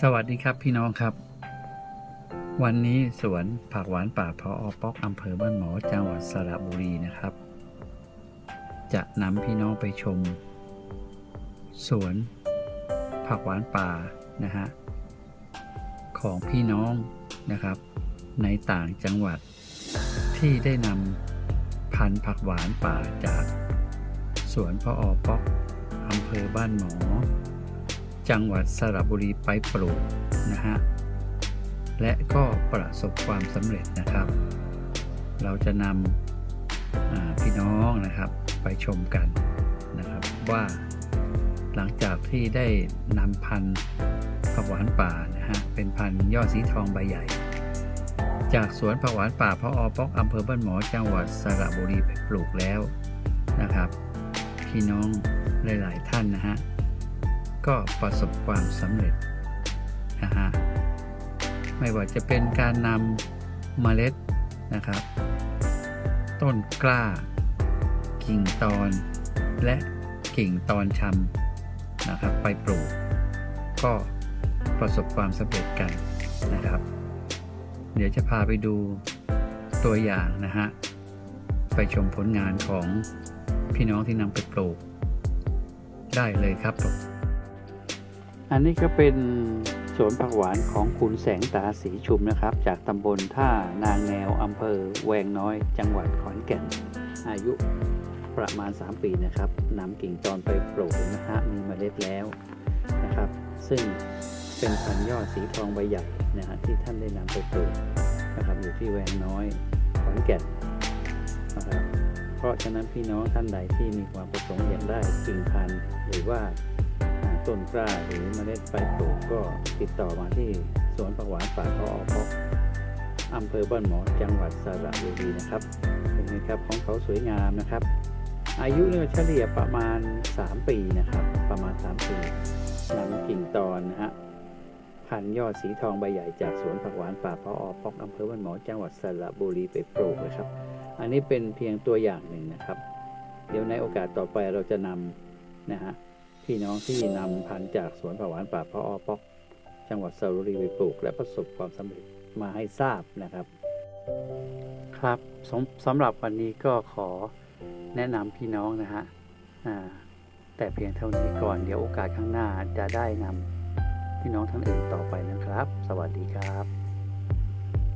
สวัสดีครับพี่น้องครับ วันนี้สวนผักหวานป่าพออป๊อกอำเภอบ้านหมอจังหวัดสระบุรีนะครับ จะนำพี่น้องไปชม สวนผักหวานป่านะฮะของพี่น้องนะครับ ในต่างจังหวัดที่ได้นำพันธุ์ผักหวานป่าจาก สวนพออป๊อกอำเภอบ้านหมอ จังหวัดสระบุรีไปปลูกนะฮะและก็ประสบความสำเร็จนะครับ เราจะนำพี่น้องนะครับไปชมกันนะครับว่าหลังจากที่ได้นำพันธุ์ผักหวานป่านะฮะเป็นพันธุ์ยอดสีทองใบใหญ่ จากสวนผักหวานป่าพออป๊อกอำเภอบ้านหมอจังหวัดสระบุรีไปปลูกแล้วนะครับ พี่น้องหลาย ๆ ท่านนะฮะ ก็ประสบความสำเร็จนะฮะไม่ว่าจะเป็นการนำเมล็ดนะครับ ต้นกล้า กิ่งตอน และกิ่งตอนชำนะครับไปปลูก ก็ประสบความสำเร็จกันนะครับ เดี๋ยวจะพาไปดูตัวอย่างนะฮะไปชมผลงานของพี่น้องที่นำไปปลูก ได้เลยครับผม อันนี้ก็เป็นสวนผักหวานของคุณแสงตาสีชุมนะครับ จากตำบลท่านางแนวอำเภอแวงน้อย จังหวัดขอนแก่น อายุประมาณ 3 ปีนะครับนำกิ่งตอนไปปลูกนะฮะมีเมล็ดแล้วนะครับ ซึ่งเป็นพันยอดสีทองใบใหญ่นะฮะที่ท่านได้นำไปปลูกนะครับอยู่ที่แวงน้อยขอนแก่นนะครับเพราะฉะนั้นพี่น้องท่านใดที่มีความประสงค์อยากได้กิ่งพันธุ์หรือว่า ต้นกล้าหรือเมล็ดไปปลูกก็ติดต่อมาที่สวนผักหวานป่าเขาออกพอกอำเภอบ้านหมอจังหวัดสระบุรีนะครับเห็นไหมครับของเขาสวยงามนะครับ อายุเนี่ยเฉลี่ยประมาณ 3 ปีนะครับ ประมาณ 3 ปีนำกิ่งตอนนะฮะพันยอดสีทองใบใหญ่จากสวนผักหวานป่าพออพอกอำเภอบ้านหมอจังหวัดสระบุรีไปปลูกนะครับ อันนี้เป็นเพียงตัวอย่างหนึ่งนะครับ เดี๋ยวในโอกาสต่อไปเราจะนำนะฮะ พี่น้องที่นำพันธุ์จากสวนผักหวานป่าพออปอก จังหวัดสระบุรีไปปลูก และประสบความสำเร็จมาให้ทราบนะครับ ครับสำสำหรับวันนี้ก็ขอแนะนำพี่น้องนะฮะแต่เพียงเท่านี้ก่อนเดี๋ยวโอกาสข้างหน้าจะได้นำพี่น้องท่านอื่นต่อไปนะครับ สวัสดีครับ